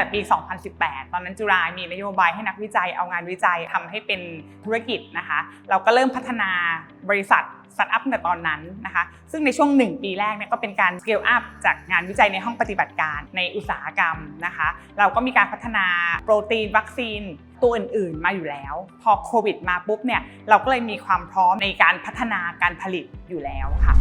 แต่ปี 2018 ตอนนั้นจุฬามีนโยบายให้นักวิจัยเอางานวิจัยทำให้เป็นธุรกิจนะคะ เราก็เริ่มพัฒนาบริษัทสตาร์ทอัพในตอนนั้นนะคะ ซึ่งในช่วง 1 ปีแรกเนี่ยก็เป็นการสเกลอัพจากงานวิจัยในห้องปฏิบัติการในอุตสาหกรรมนะคะ เราก็มีการพัฒนาโปรตีนวัคซีนตัวอื่น ๆ มาอยู่แล้ว พอโควิดมาปุ๊บเนี่ยเราก็เลยมีความพร้อมในการพัฒนาการผลิตอยู่แล้วค่ะ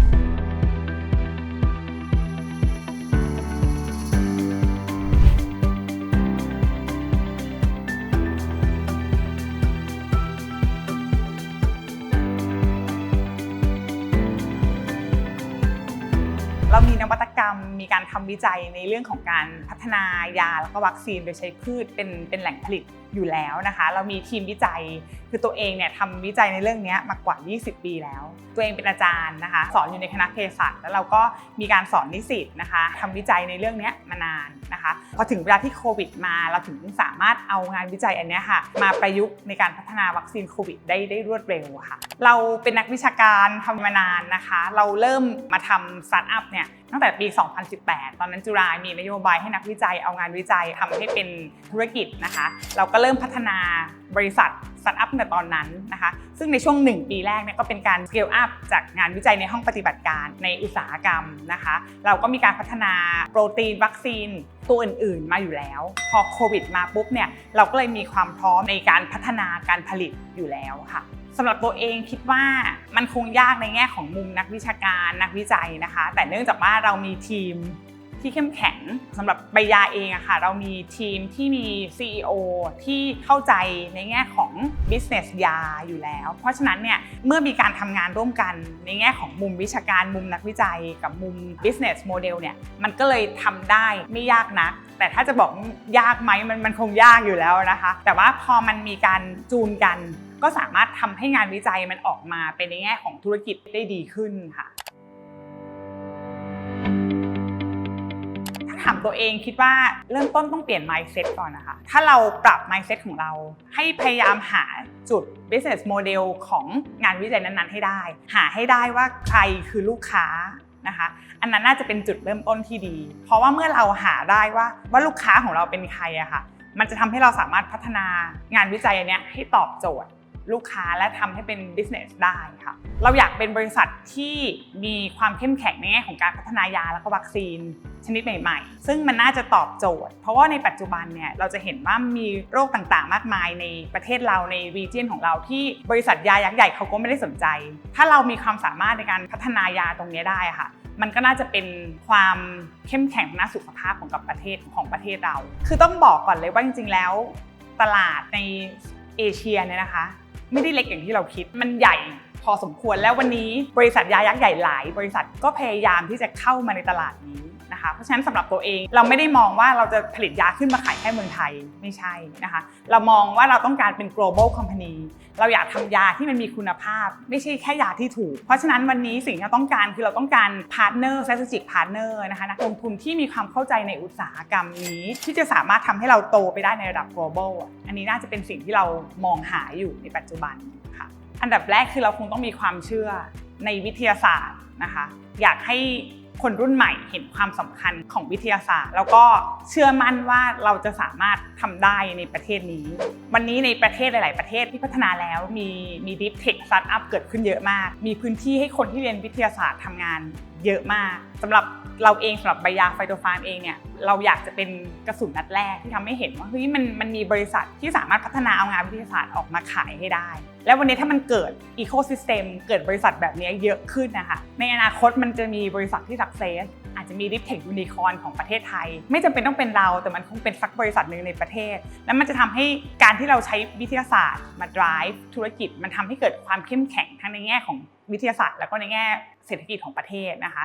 เรามีนวัต กรรม มีการทำวิจัยในเรื่องของการพัฒนายาแล้วก็วัคซีนโดยใช้พืชเป็นเป็นแหล่งผลิตอยู่แล้วนะคะ เรามีทีมวิจัยคือตัวเองเนี่ยทำวิจัยในเรื่องนี้มากว่า 20 ปีแล้ว ตัวเองเป็นอาจารย์นะคะ สอนอยู่ในคณะเภสัชแล้วเราก็มีการสอนนิสิตนะคะทำวิจัยในเรื่องนี้มานานนะคะพอถึงเวลาที่โควิดมาเราถึงสามารถเอางานวิจัยอันนี้ค่ะ มาประยุกต์ในการพัฒนาวัคซีนโควิดได้ได้รวดเร็วค่ะ เราเป็นนักวิชาการทำมานานนะคะ เราเริ่มมาทำสตาร์ทอัพเนี่ยตั้งแต่ปี2018 ตอนนั้นจุฬามีนโยบายให้นักวิจัยเอางานวิจัยทำให้เป็นธุรกิจนะคะ เราก็เริ่มพัฒนาบริษัทสตาร์ทอัพในตอนนั้นนะคะ ซึ่งในช่วง 1 ปีแรกเนี่ยก็เป็นการสเกลอัพจากงานวิจัยในห้องปฏิบัติการในอุตสาหกรรมนะคะ เราก็มีการพัฒนาโปรตีนวัคซีนตัวอื่น ๆ มาอยู่แล้ว พอโควิดมาปุ๊บเนี่ยเราก็เลยมีความพร้อมในการพัฒนาการผลิตอยู่แล้วค่ะ สำหรับตัวเองคิดว่ามันคงยากในแง่ของมุมนักวิชาการนักวิจัยนะคะ แต่เนื่องจากว่าเรามีทีมที่เข้มแข็งสำหรับใบยาเองอะค่ะ เรามีทีมที่มี CEO ที่เข้าใจในแง่ของ business ยาอยู่แล้ว เพราะฉะนั้นเนี่ยเมื่อมีการทำงานร่วมกันในแง่ของมุมวิชาการมุมนักวิจัยกับมุม business model เนี่ยมันก็เลยทำได้ไม่ยากนักแต่ถ้าจะบอกยากไหมมันมันคงยากอยู่แล้วนะคะ แต่ว่าพอมันมีการจูนกัน ก็สามารถทำให้งานวิจัยมันออกมาเป็นในแง่ของธุรกิจได้ดีขึ้นค่ะถามตัวเองคิดว่าเริ่มต้นต้องเปลี่ยน mindset ก่อนนะคะ ถ้าเราปรับ mindset ของเรา ให้พยายามหาจุด business model ของงานวิจัยนั้นๆ ให้ได้ หาให้ได้ว่าใครคือลูกค้านะคะ อันนั้นน่าจะเป็นจุดเริ่มต้นที่ดี เพราะว่าเมื่อเราหาได้ว่าว่าลูกค้าของเราเป็นใครอะค่ะ มันจะทำให้เราสามารถพัฒนางานวิจัยอันนี้ให้ตอบโจทย์ ลูกค้าและทำให้เป็น business ได้ค่ะ เราอยากเป็นบริษัทที่มีความเข้มแข็งในแง่ของการพัฒนายาและก็วัคซีนชนิดใหม่ ๆ ซึ่งมันน่าจะตอบโจทย์ เพราะว่าในปัจจุบันเนี่ยเราจะเห็นว่ามีโรคต่างๆ มากมายในประเทศเราใน region ของเราที่บริษัทยายักษ์ใหญ่เขาก็ไม่ได้สนใจ ถ้าเรามีความสามารถในการพัฒนายาตรงนี้ได้ค่ะมันก็น่าจะเป็นความเข้มแข็งทางด้านสุขภาพของกับประเทศของประเทศเรา คือต้องบอกก่อนเลยว่าจริงๆแล้ว ตลาดในเอเชียเนี่ยนะคะ ไม่ได้เล็กอย่างที่เราคิด มันใหญ่พอสมควรแล้ววันนี้บริษัทยายักษ์ใหญ่หลาย บริษัทก็พยายามที่จะเข้ามาในตลาดนี้ นะคะ เพราะฉะนั้นสำหรับตัวเองเราไม่ได้มองว่าเราจะผลิตยาขึ้นมาขายแค่เมืองไทยไม่ใช่นะคะ เรามองว่าเราต้องการเป็น global company เราอยากทำยาที่มันมีคุณภาพ ไม่ใช่แค่ยาที่ถูก เพราะฉะนั้นวันนี้สิ่งที่เราต้องการคือเราต้องการ partner strategic partner นะคะนักลงทุนที่มีความเข้าใจในอุตสาหกรรมนี้ ที่จะสามารถทำให้เราโตไปได้ในระดับ global อันนี้น่าจะเป็นสิ่งที่เรามองหาอยู่ในปัจจุบันค่ะอันดับแรกคือเราคงต้องมีความเชื่อในวิทยาศาสตร์นะคะ อยากให้ คนรุ่นใหม่เห็นความสำคัญของวิทยาศาสตร์ แล้วก็เชื่อมั่นว่าเราจะสามารถทำได้ในประเทศนี้ วันนี้ในประเทศหลาย ๆ ประเทศที่พัฒนาแล้วมีมีดิฟเทคสตาร์ทอัพเกิดขึ้นเยอะมาก มีพื้นที่ให้คนที่เรียนวิทยาศาสตร์ทำงานเยอะมากสำหรับเราเองสำหรับใบยาไฟโตฟาร์มเองเนี่ย เราอยากจะเป็นกระสุนนัดแรกที่ทำให้เห็นว่าเฮ้ยมันมันมีบริษัทที่สามารถพัฒนาเอางานวิทยาศาสตร์ออกมาขายให้ได้ แล้ววันนี้ถ้ามันเกิดอีโค y ิสเต็มเกิดบริษัทแบบนี้เยอะขึ้นนะคะในอนาคตมันจะมีบริษัทที่สักเซสอาจจะมีดิฟเทคยูนิคอนของประเทศไทย ไม่จำเป็นต้องเป็นเราแต่มันคงเป็นสักบริษัทหนึ่งในประเทศ แล้วมันจะทำให้การที่เราใช้วิทยาศาสตร์ มา drive ธุรกิจ มันทำให้เกิดความเข้มแข็งทั้งในแง่ของวิทยาศาสตร์ แล้วก็ในแง่เศรษฐกิจของประเทศนะคะ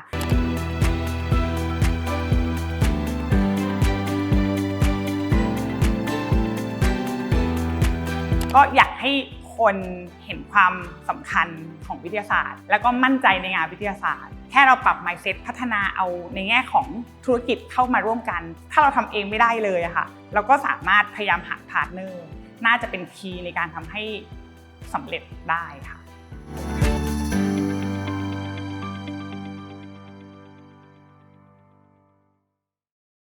ก็อยากให้คนเห็นความสำคัญของวิทยาศาสตร์ แล้วก็มั่นใจในงานวิทยาศาสตร์ แค่เราปรับ mindset พัฒนาเอาในแง่ของธุรกิจเข้ามาร่วมกัน ถ้าเราทำเองไม่ได้เลยอะค่ะเราก็สามารถพยายามหาพาร์ทเนอร์น่าจะเป็นคีย์ในการทำให้สำเร็จได้ค่ะ